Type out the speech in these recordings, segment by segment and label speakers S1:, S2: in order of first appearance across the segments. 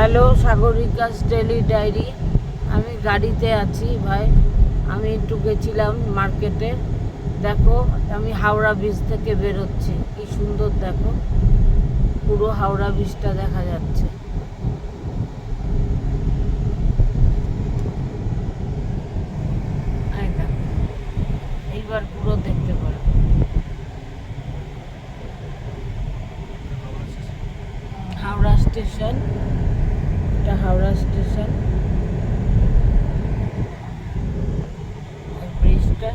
S1: Hello সাগরিকাস daily diary আমি গাড়িতে আছি, ভাই। আমি একটু গেছিলাম মার্কেটে। দেখো, আমি হাওড়া ব্রিজ থেকে বেরোচ্ছি। কি সুন্দর, দেখো। পুরো হাওড়া ব্রিজটা দেখা যাচ্ছে। এইবার পুরো দেখতে পারো। হাওড়া স্টেশন এটা হাওড়া স্টেশন আর ব্রিজটা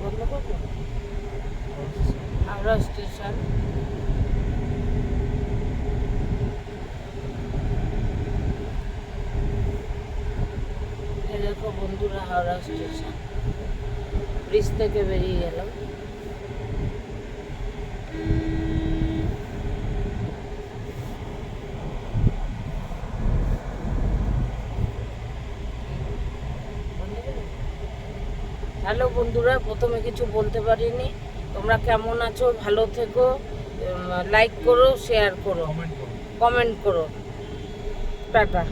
S1: বন্ধ করব? হাওড়া স্টেশন দেখো বন্ধুরা হাওড়া স্টেশন ব্রিজ থেকে বেরিয়ে গেলাম। হ্যালো বন্ধুরা প্রথমে কিছু বলতে পারিনি। তোমরা কেমন আছো? ভালো থেকো। লাইক করো শেয়ার করো। কমেন্ট করো। টাটা।